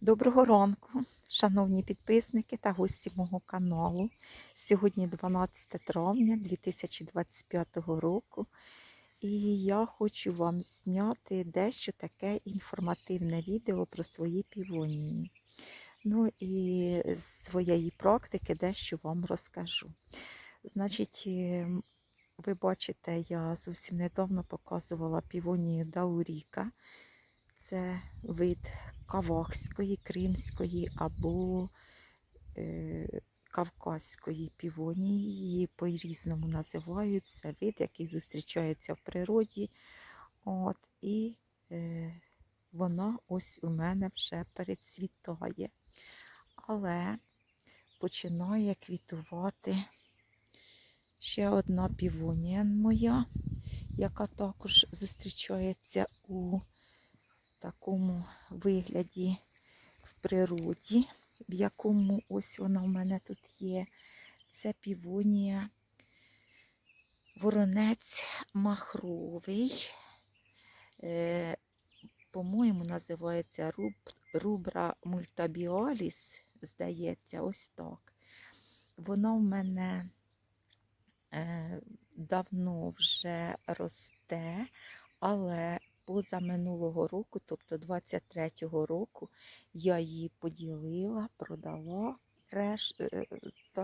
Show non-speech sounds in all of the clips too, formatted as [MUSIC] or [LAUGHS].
Доброго ранку, шановні підписники та гості мого каналу. Сьогодні 12 травня 2025 року. І я хочу вам зняти дещо таке інформативне відео про свої півонії. Ну і з своєї практики дещо вам розкажу. Значить, е, ви бачите, я зовсім недавно показувала півонію Дауріка. Це вид кавахської, кримської або е, кавказької півонії. Її по-різному називають. Це вид, який зустрічається в природі. От, і е, вона ось у мене вже перецвітає. Але починає квітувати ще одна півонія моя, яка також зустрічається у такому вигляді в природі, в якому ось вона в мене тут є. Це півонія воронець махровий. Е, По-моєму, називається руб, рубра мультабіаліс, здається, ось так. Вона в мене е, давно вже росте, але поза минулого року, тобто 23-го року, я її поділила, продала реш... е,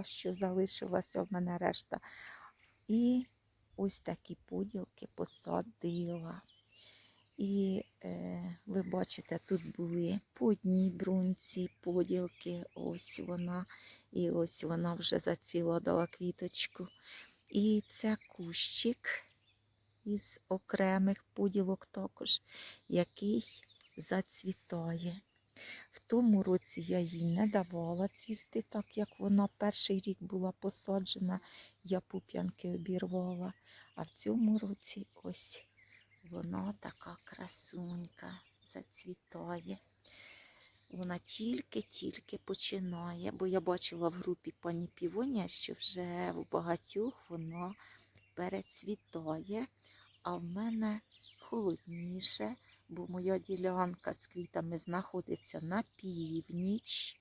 що залишилася в мене решта. І ось такі поділки посадила. І е, ви бачите, тут були по одній брунці поділки, ось вона, і ось вона вже зацвіла, дала квіточку. І це кущик із окремих поділок також, який зацвітає. В тому році я їй не давала цвісти, так як вона перший рік була посаджена, я пуп'янки обірвала. А в цьому році ось вона така красунька зацвітає. Вона тільки-тільки починає, бо я бачила в групі пані Півонія, що вже в багатьох вона перецвітає, а в мене холодніше, бо моя ділянка з квітами знаходиться на північ.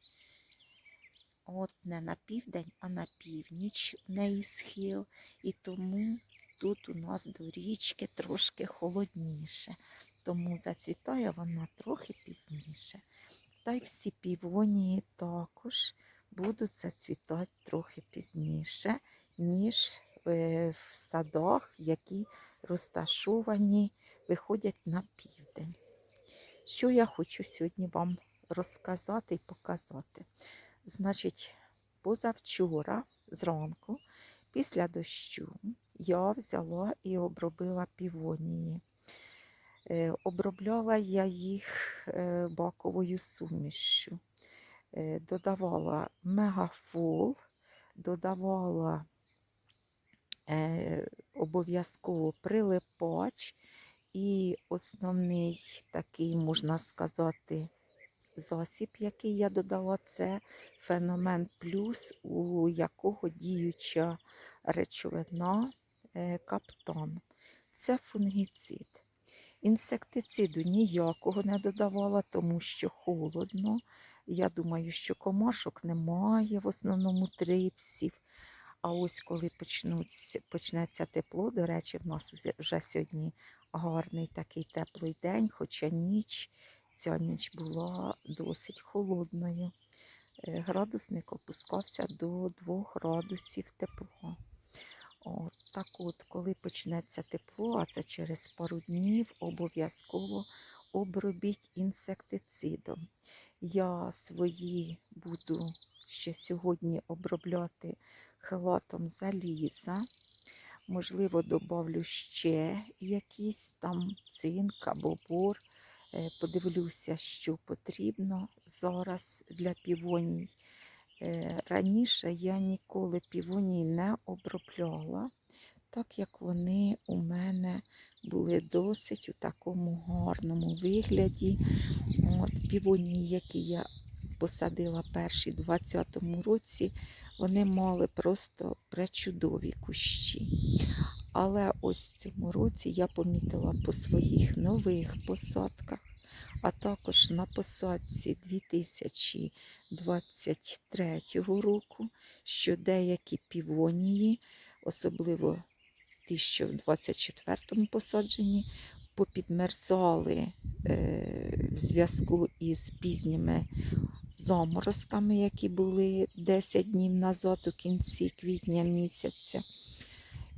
От не на південь, а на північ в неї схил. І тому тут у нас до річки трошки холодніше. Тому зацвітає вона трохи пізніше. Та й всі півонії також будуть зацвітати трохи пізніше, ніж в садах, які розташовані, виходять на південь. Що я хочу сьогодні вам розказати і показати? Значить, позавчора зранку, після дощу, я взяла і обробила півонії. Е, Обробляла я їх е, баковою сумішшю. Е, Додавала мегафол, додавала е, обов'язково прилипач і основний такий, можна сказати, засіб, який я додала, це феномен плюс, у якого діюча речовина е, каптон. Це фунгіцид. Інсектициду ніякого не додавала, тому що холодно. Я думаю, що комашок немає, в основному трипсів. А ось коли почнуться, почнеться тепло, до речі, в нас вже- вже сьогодні гарний такий теплий день, хоча ніч, ця ніч була досить холодною. Е, Градусник опускався до 2 градусів тепла. От, так от, коли почнеться тепло, а це через пару днів, обов'язково обробіть інсектицидом. Я свої буду ще сьогодні обробляти хелатом заліза. Можливо, добавлю ще якийсь там цинк або бор. Е, Подивлюся, що потрібно зараз для півоній. Е, Раніше я ніколи півоній не обробляла, так як вони у мене були досить у такому гарному вигляді. От Півонії, які я посадила перші в 2020 році, вони мали просто пречудові кущі. Але ось в цьому році я помітила по своїх нових посадках, а також на посадці 2023 року, що деякі півонії, особливо ті, що в 24-му посадженні, попідмерзали е, в зв'язку із пізніми заморозками, які були 10 днів назад у кінці квітня місяця.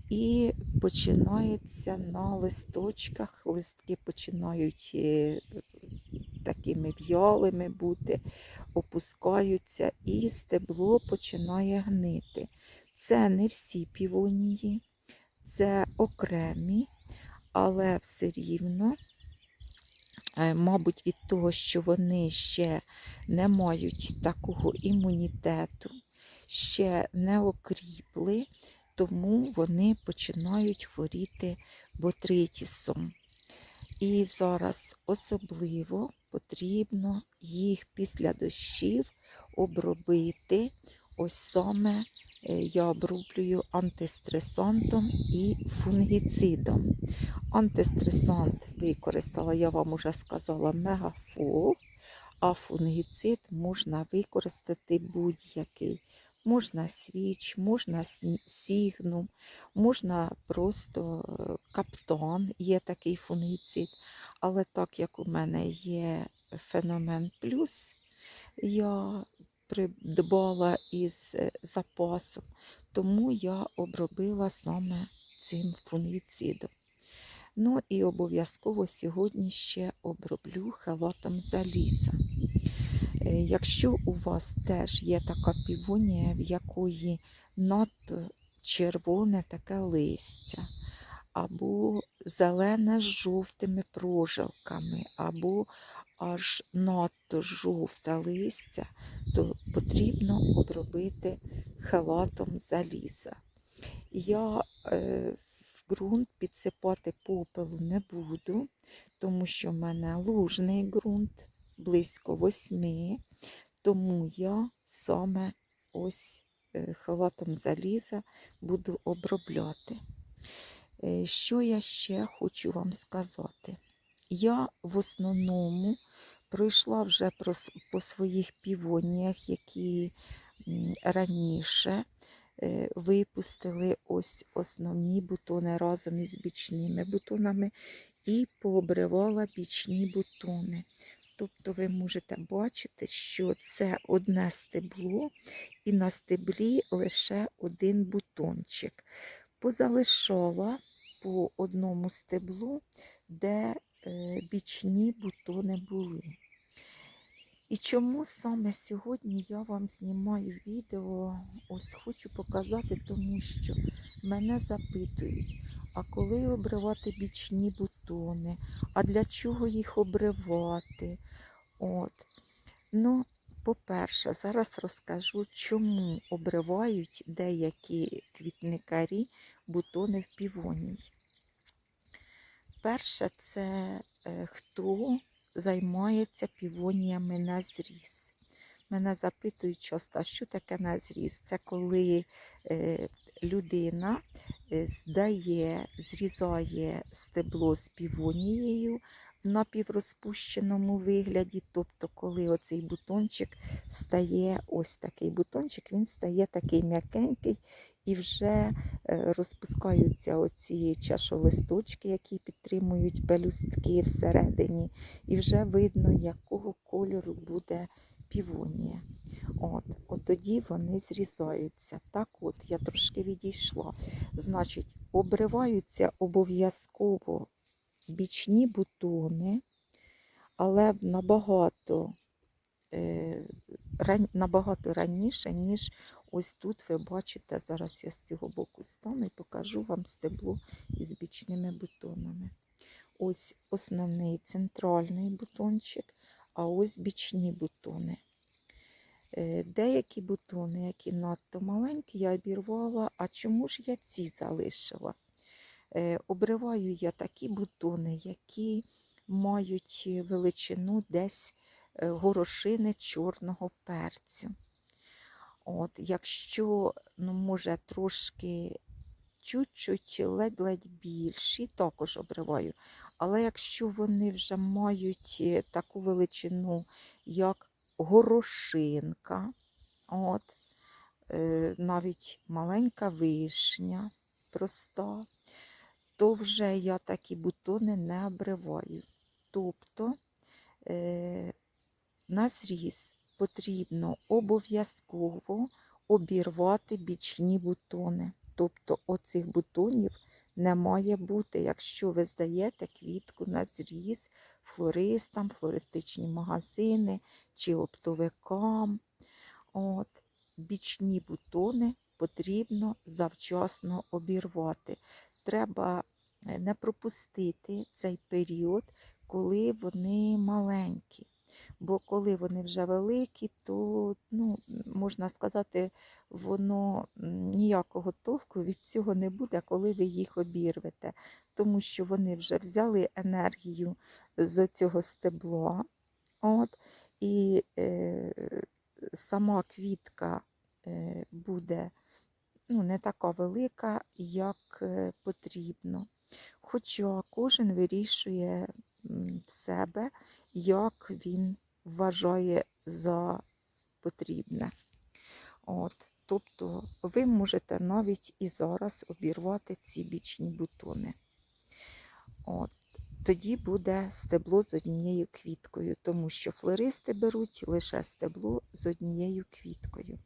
І починається на листочках, листки починають е, такими в'ялими бути, опускаються, і стебло починає гнити. Це не всі півонії, це окремі, але все рівно, мабуть, від того, що вони ще не мають такого імунітету, ще не окріпли, тому вони починають хворіти ботритісом. І зараз особливо потрібно їх після дощів обробити. Ось саме е, я оброблюю антистресантом і фунгіцидом. Антистресант використала, я вам уже сказала, мегафол, а фунгіцид можна використати будь-який. Можна свіч, можна сігнум, можна просто е, каптон, є такий фунгіцид. Але так як у мене є феномен плюс, я придбала із е, запасом, тому я обробила саме цим фунгіцидом. Ну і обов'язково сьогодні ще оброблю халатом заліза. Е, Якщо у вас теж є така півонія, в якої надто червоне таке листя, або зелене з жовтими прожилками, або аж надто жовте листя, то потрібно обробити халатом заліза. Я е, в ґрунт підсипати попелу не буду, тому що в мене лужний ґрунт близько восьми, тому я саме ось е, халатом заліза буду обробляти. Е, Що я ще хочу вам сказати? Я в основному пройшла вже по своїх півоніях, які раніше е, випустили ось основні бутони разом із бічними бутонами і пообривала бічні бутони. Тобто ви можете бачити, що це одне стебло, і на стеблі лише один бутончик. Позалишала по одному стеблу, де е, бічні бутони були. І чому саме сьогодні я вам знімаю відео, ось хочу показати, тому що мене запитують, а коли обривати бічні бутони, а для чого їх обривати? От. Ну, по-перше, зараз розкажу, чому обривають деякі квітникарі бутони в півоній. Перше, це е, хто займається півоніями на зріз. Мене запитують часто, що таке на зріз? Це коли е, людина е, здає, зрізає стебло з півонією напіврозпущеному вигляді. Тобто, коли оцей бутончик стає ось такий бутончик, він стає такий м'якенький і вже е, розпускаються оці чашолисточки, які підтримують пелюстки всередині, і вже видно, якого кольору буде півонія. От, от тоді вони зрізаються. Так от, я трошки відійшла. Значить, обриваються обов'язково бічні бутони, але набагато, е, набагато раніше, ніж ось тут ви бачите, зараз я з цього боку стану і покажу вам стебло із бічними бутонами. Ось основний центральний бутончик, а ось бічні бутони. Е, Деякі бутони, які надто маленькі, я обірвала. А чому ж я ці залишила? Е, Обриваю я такі бутони, які мають величину десь е, горошини чорного перцю. От, якщо, ну, може, трошки чуть-чуть ледь-ледь більші, також обриваю. Але якщо вони вже мають е, таку величину, як горошинка, от, е, навіть маленька вишня проста, то вже я такі бутони не обриваю. Тобто е, на зріз потрібно обов'язково обірвати бічні бутони. Тобто оцих бутонів не має бути, якщо ви здаєте квітку на зріз флористам, флористичні магазини чи оптовикам. От, бічні бутони потрібно завчасно обірвати. Треба е, не пропустити цей період, коли вони маленькі. Бо коли вони вже великі, то, ну, можна сказати, воно ніякого толку від цього не буде, коли ви їх обірвете. Тому що вони вже взяли енергію з цього стебла. От, і е, сама квітка е, буде ну, не така велика, як е, потрібно. Хоча кожен вирішує в себе, як він вважає за потрібне. От, тобто ви можете навіть і зараз обірвати ці бічні бутони. От, тоді буде стебло з однією квіткою, тому що флористи беруть лише стебло з однією квіткою.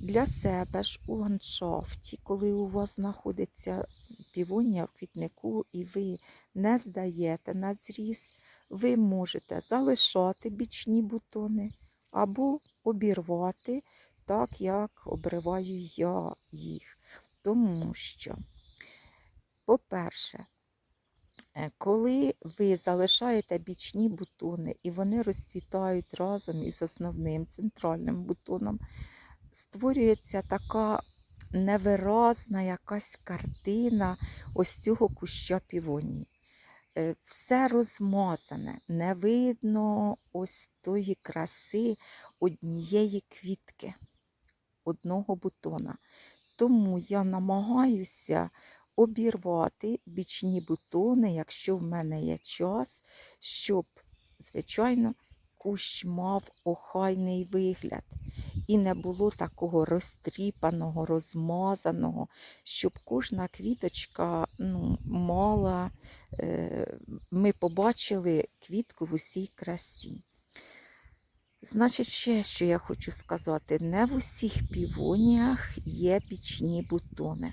Для себе ж у ландшафті, коли у вас знаходиться півонія в квітнику і ви не здаєте на зріз, ви можете залишати бічні бутони або обірвати, так як обриваю я їх. Тому що, по-перше, е, коли ви залишаєте бічні бутони і вони розцвітають разом із основним центральним бутоном, створюється така невиразна якась картина ось цього куща півонії. Е, Все розмазане, не видно ось тої краси однієї квітки, одного бутона. Тому я намагаюся обірвати бічні бутони, якщо в мене є час, щоб, звичайно, кущ мав охайний вигляд і не було такого розтріпаного, розмазаного, щоб кожна квіточка ну, мала, е, ми побачили квітку в усій красі. Значить, ще що я хочу сказати, не в усіх півоніях є пічні бутони.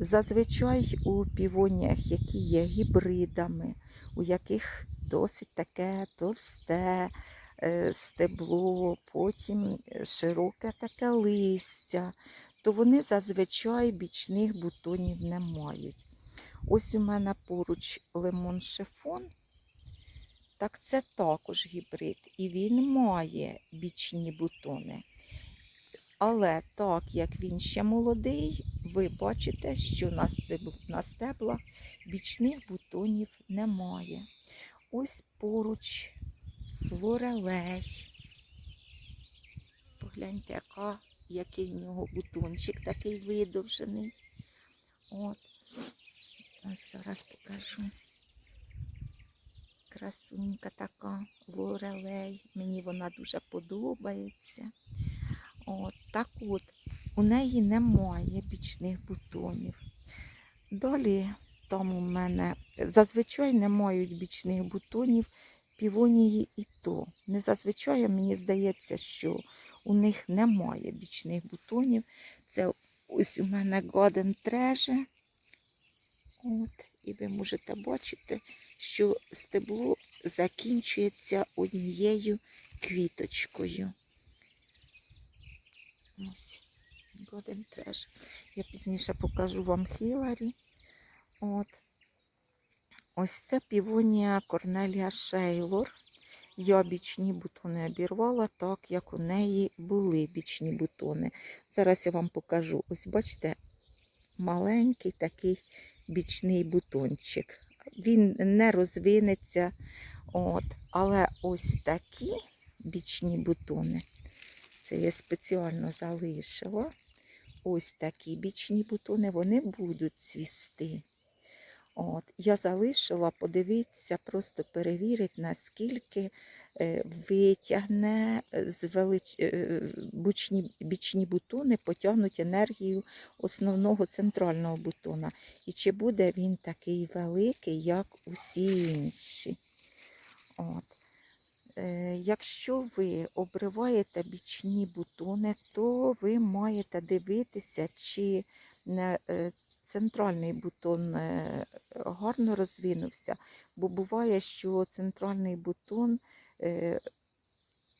Зазвичай у півоніях, які є гібридами, у яких досить таке товсте е, стебло, потім е, широке таке листя, то вони зазвичай бічних бутонів не мають. Ось у мене поруч лимон шифон, так це також гібрид, і він має бічні бутони. Але так як він ще молодий, ви бачите, що на стеблах бічних бутонів немає. Ось поруч лорелей. Погляньте, яка, який в нього бутончик такий видовжений. От. Ось зараз покажу. Красунька така, лорелей. Мені вона дуже подобається. От, так от, у неї немає бічних бутонів. Далі там у мене зазвичай не мають бічних бутонів півонії і то. Не зазвичай мені здається, що у них немає бічних бутонів. Це ось у мене Golden Treasure. От, і ви можете бачити, що стебло закінчується однією квіточкою. Ось, Golden Trash. Я пізніше покажу вам Хіларі. От. Ось це півонія Корнелія Шейлор. Я бічні бутони обірвала, так як у неї були бічні бутони. Зараз я вам покажу. Ось бачите, маленький такий бічний бутончик. Він не розвинеться. От. Але ось такі бічні бутони. Це я спеціально залишила. ось такі бічні бутони, вони будуть цвісти. От, я залишила, подивитися, просто перевірити, наскільки е, витягне з велич... е, бучні, бічні бутони, потягнуть енергію основного центрального бутона. І чи буде він такий великий, як усі інші. От. Е, Якщо ви обриваєте бічні бутони, то ви маєте дивитися, чи е, центральний бутон е, гарно розвинувся, бо буває, що центральний бутон е,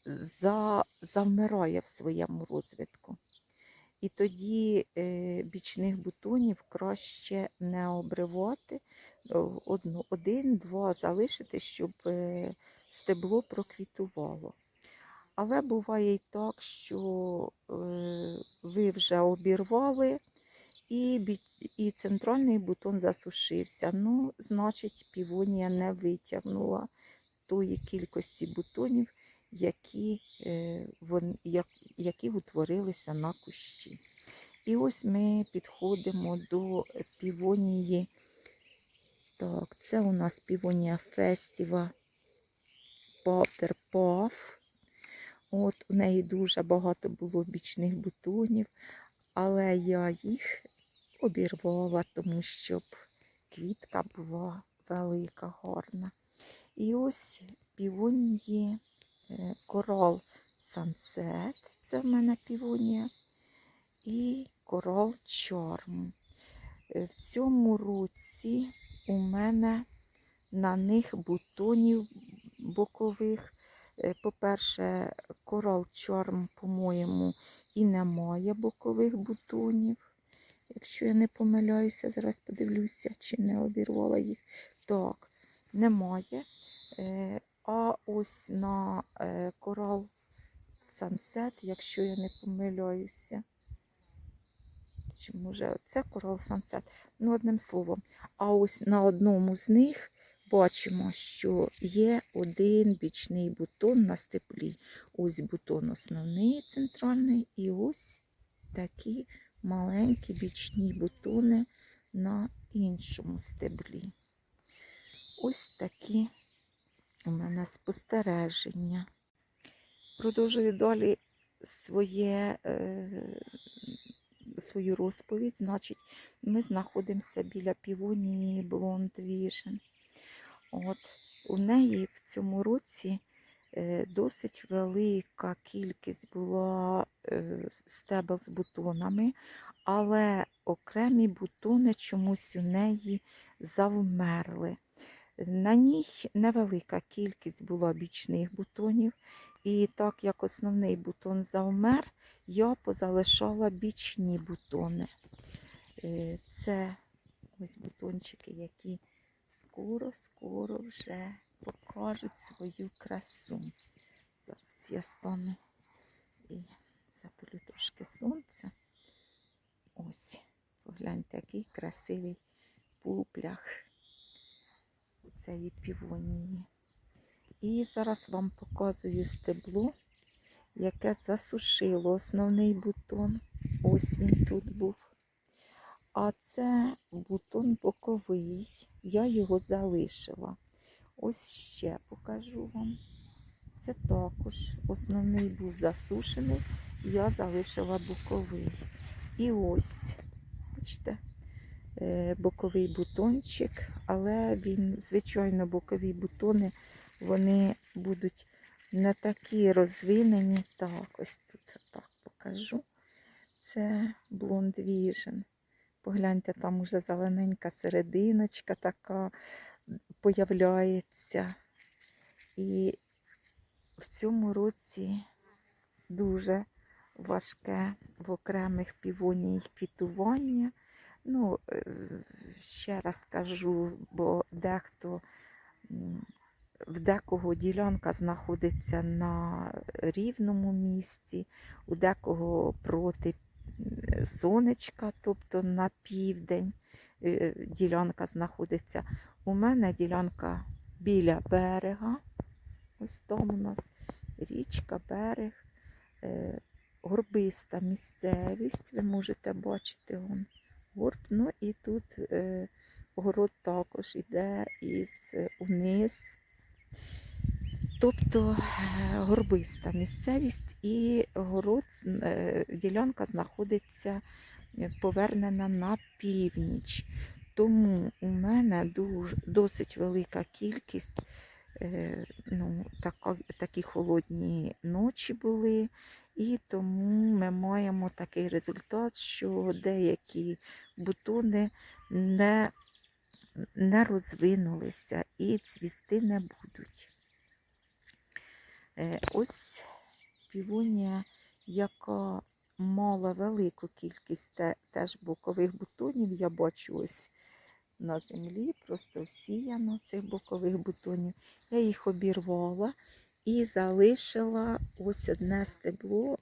за, завмирає в своєму розвитку. І тоді е, бічних бутонів краще не обривати, один-два залишити, щоб е, стебло проквітувало. Але буває і так, що е, ви вже обірвали, і, і центральний бутон засушився. Ну, значить, півонія не витягнула тої кількості бутонів, які, е, які утворилися на кущі. І ось ми підходимо до півонії. Так, це у нас півонія фестіва Павтер Паф. От у неї дуже багато було бічних бутонів, але я їх обірвала, тому щоб квітка була велика, гарна. І ось півонії е, корал Sunset, це в мене півонія, і корал Charm. Е, В цьому році у мене на них бутонів бокових. Е, По-перше, корал Charm, по-моєму, і немає бокових бутонів. Якщо я не помиляюся, зараз подивлюся, чи не обірвала їх. Так, немає. Е, А ось на е, корал Sunset, якщо я не помиляюся. Чи може це корал Sunset? Ну, одним словом. А ось на одному з них бачимо, що є один бічний бутон на степлі. Ось бутон основний центральний, і ось такі маленькі бічні бутони на іншому стеблі. Ось такі у мене спостереження. Продовжую далі своє, е, свою розповідь. Значить, ми знаходимося біля півонії Blond Vision. От, у неї в цьому році досить велика кількість була е, стебел з бутонами, але окремі бутони чомусь у неї завмерли. На ній невелика кількість була бічних бутонів, і так як основний бутон завмер, я позалишала бічні бутони. Е, Це ось бутончики, які скоро-скоро вже покажуть свою красу. Зараз я стану і затулю трошки сонця. Ось, погляньте, який красивий пуплях цієї півонії. І зараз вам показую стебло, яке засушило основний бутон. Ось він тут був. А це бутон боковий. Я його залишила. Ось ще покажу вам. Це також основний був засушений, я залишила боковий. І ось, бачите, е, боковий бутончик, але він, звичайно, бокові бутони, вони будуть не такі розвинені. Так, ось тут так покажу. Це Blond Vision. Погляньте, там уже зелененька серединочка така появляється. І в цьому році дуже важке в окремих півоній квітування. Ну, е, ще раз скажу, бо дехто в декого ділянка знаходиться на рівному місці, у декого проти сонечка, тобто на південь е, ділянка знаходиться. У мене ділянка біля берега. Ось там у нас річка, берег. Е, горбиста місцевість, ви можете бачити он, горб. Ну і тут е, город також іде із униз. Тобто е, горбиста місцевість і город, ділянка знаходиться повернена на північ. Тому у мене дуже, досить велика кількість, е, ну, така, такі холодні ночі були, і тому ми маємо такий результат, що деякі бутони не, не розвинулися і цвісти не будуть. Е, Ось півонія, яка мала велику кількість те- теж бокових бутонів. Я бачу ось на землі, просто всіяно цих бокових бутонів. Я їх обірвала і залишила ось одне стебло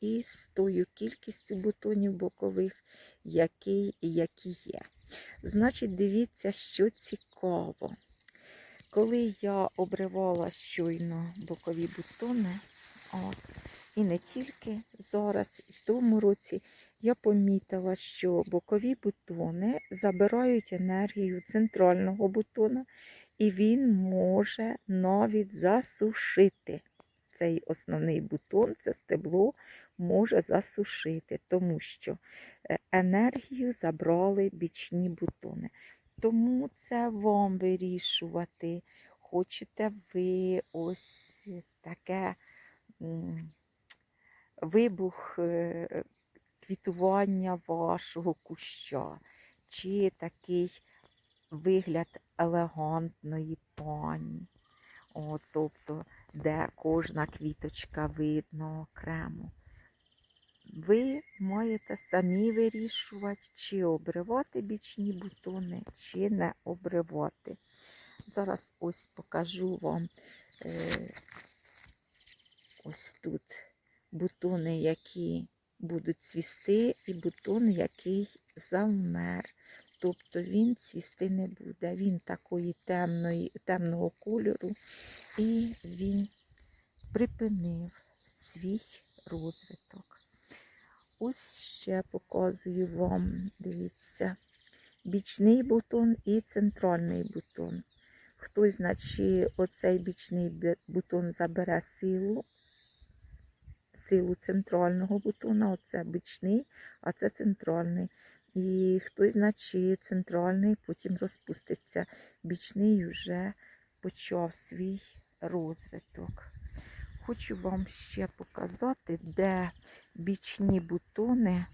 із тою кількістю бутонів бокових, які, які є. Значить, дивіться, що цікаво. Коли я обривала щойно бокові бутони, от, і не тільки зараз, і в тому році, я помітила, що бокові бутони забирають енергію центрального бутона, і він може навіть засушити. Цей основний бутон, це стебло, може засушити, тому що е, енергію забрали бічні бутони. Тому це вам вирішувати. Хочете ви ось таке вибух е, квітування вашого куща, чи такий вигляд елегантної пані. О, тобто, де кожна квіточка видно окремо. Ви маєте самі вирішувати, чи обривати бічні бутони, чи не обривати. Зараз ось покажу вам е, ось тут бутони, які будуть цвісти, і бутон, який завмер. Тобто він цвісти не буде. Він такої темної, темного кольору, і він припинив свій розвиток. Ось ще показую вам, дивіться, бічний бутон і центральний бутон. Хтось, значить, оцей бічний бутон забере силу, силу центрального бутона, оце бічний, а це центральний. І хтось, значить, центральний, потім розпуститься. Бічний вже почав свій розвиток. Хочу вам ще показати, де бічні бутони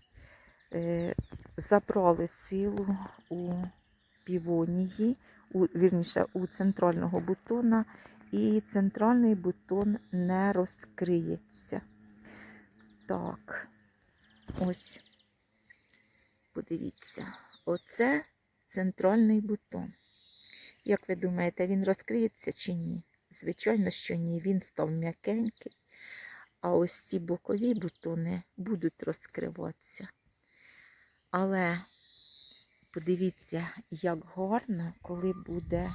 е, забрали силу у півонії, у, вірніше, у центрального бутона, і центральний бутон не розкриється. Так, ось, подивіться, оце центральний бутон. Як ви думаєте, він розкриється чи ні? Звичайно, що ні, він став м'якенький. А ось ці бокові бутони будуть розкриватися. Але подивіться, як гарно, коли буде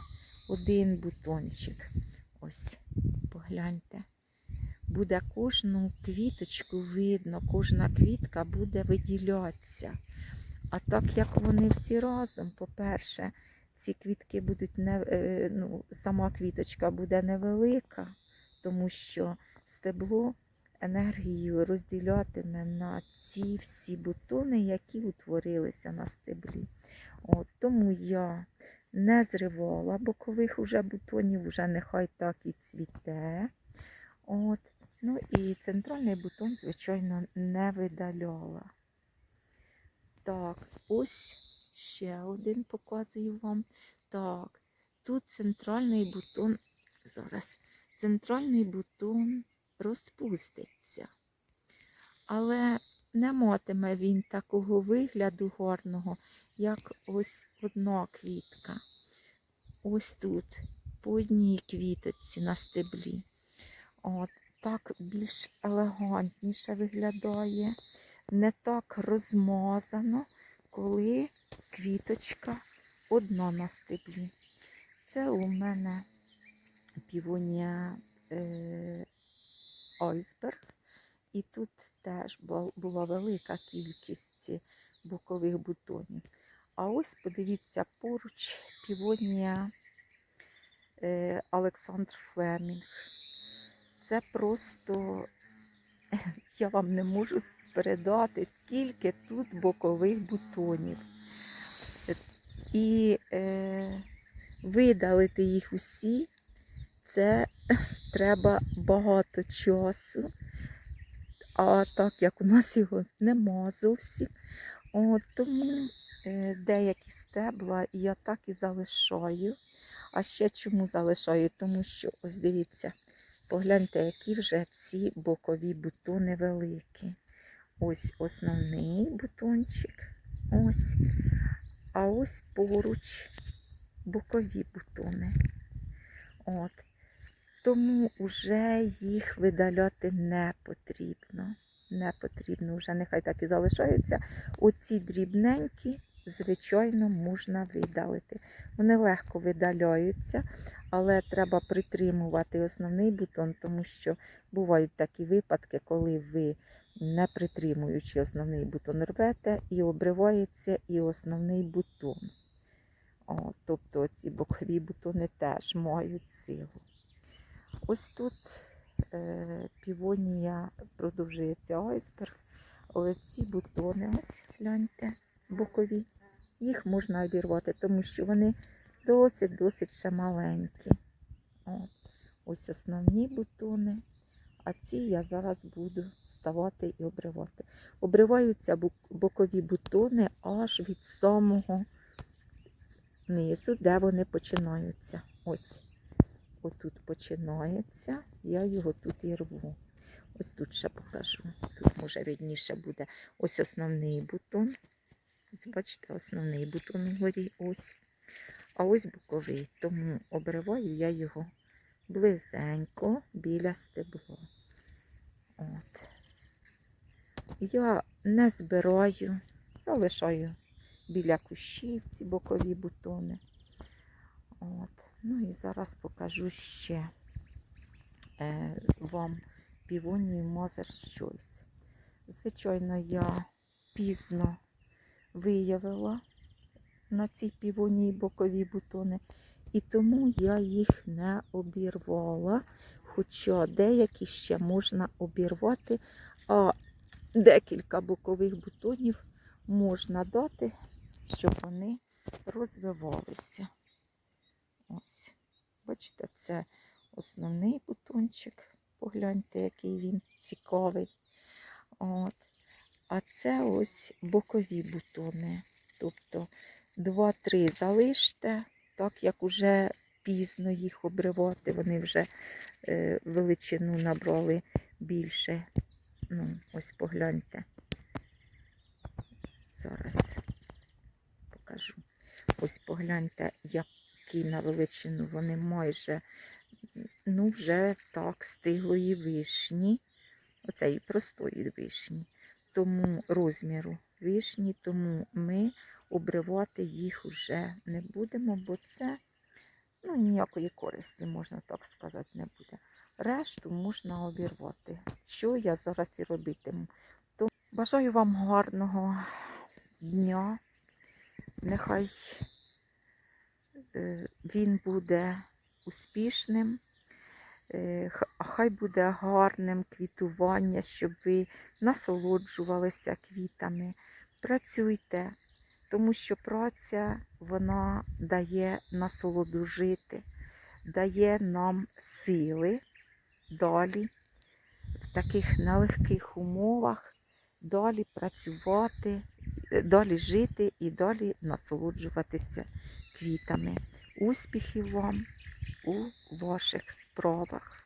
один бутончик. Ось, погляньте. Буде кожну квіточку видно, кожна квітка буде виділятися. А так як вони всі разом, по-перше, ці квітки будуть не, е, ну, сама квіточка буде невелика, тому що стебло енергію розділятиме на ці всі бутони, які утворилися на стеблі. От, тому я не зривала бокових уже бутонів, вже нехай так і цвіте. От. Ну і центральний бутон, звичайно, не видаляла. Так, ось ще один показую вам. Так, тут центральний бутон, зараз, центральний бутон розпуститься. Але не матиме він такого вигляду гарного, як ось одна квітка. Ось тут, по одній квіточці на стеблі. От, так більш елегантніше виглядає, не так розмазано, коли квіточка одна на стеблі. Це у мене півонія е, айсберг. І тут теж була велика кількість бокових бутонів. А ось подивіться поруч півонія е, Олександр Флемінг. Це просто [LAUGHS] я вам не можу передати, скільки тут бокових бутонів. І е, видалити їх усі, це [LAUGHS] треба багато часу. А так як у нас його нема зовсім, от, тому е, деякі стебла я так і залишаю. А ще чому залишаю? Тому що, ось дивіться, погляньте, які вже ці бокові бутони великі. Ось основний бутончик. Ось. А ось поруч бокові бутони. От. Тому вже їх видаляти не потрібно. Не потрібно, вже нехай так і залишаються. Оці дрібненькі, звичайно, можна видалити. Вони легко видаляються, але треба притримувати основний бутон, тому що бувають такі випадки, коли ви, не притримуючи основний бутон, рвете і обривається і основний бутон. О, тобто ці бокові бутони теж мають силу. Ось тут е, півонія продовжується айсберг. Оці бутони, ось гляньте, бокові. Їх можна обірвати, тому що вони досить-досить ще маленькі. От. Ось основні бутони. А ці я зараз буду ставати і обривати. Обриваються бокові бутони аж від самого низу, де вони починаються. Ось. Отут починається, я його тут і рву. Ось тут ще покажу. Тут може видніше буде ось основний бутон. Ось бачите, основний бутон вгорі ось. А ось боковий. Тому обриваю я його близенько біля стебла. От. Я не збираю, залишаю біля кущів ці бокові бутони. От. Ну і зараз покажу ще е, вам півонію Mother's Choice. Звичайно, я пізно виявила на цій півонії бокові бутони, і тому я їх не обірвала. Хоча деякі ще можна обірвати, а декілька бокових бутонів можна дати, щоб вони розвивалися. Ось. Бачите, це основний бутончик. Погляньте, який він цікавий. От. А це ось бокові бутони. Тобто 2-3 залиште, так як уже пізно їх обривати, вони вже е, величину набрали більше. Ну, ось погляньте. Зараз покажу. Ось погляньте, які на величину вони майже, ну, вже так, стиглої вишні. Оцеї простої вишні. Тому розміру вишні, тому ми обривати їх вже не будемо, бо це ну, ніякої користі, можна так сказати, не буде. Решту можна обірвати. Що я зараз і робитиму. То бажаю вам гарного дня. Нехай е, він буде успішним. Е, хай буде гарним квітування, щоб ви насолоджувалися квітами. Працюйте, тому що праця вона дає насолоду жити, дає нам сили далі в таких нелегких умовах далі працювати, е, далі жити і далі насолоджуватися квітами. Успіхів вам у ваших справах.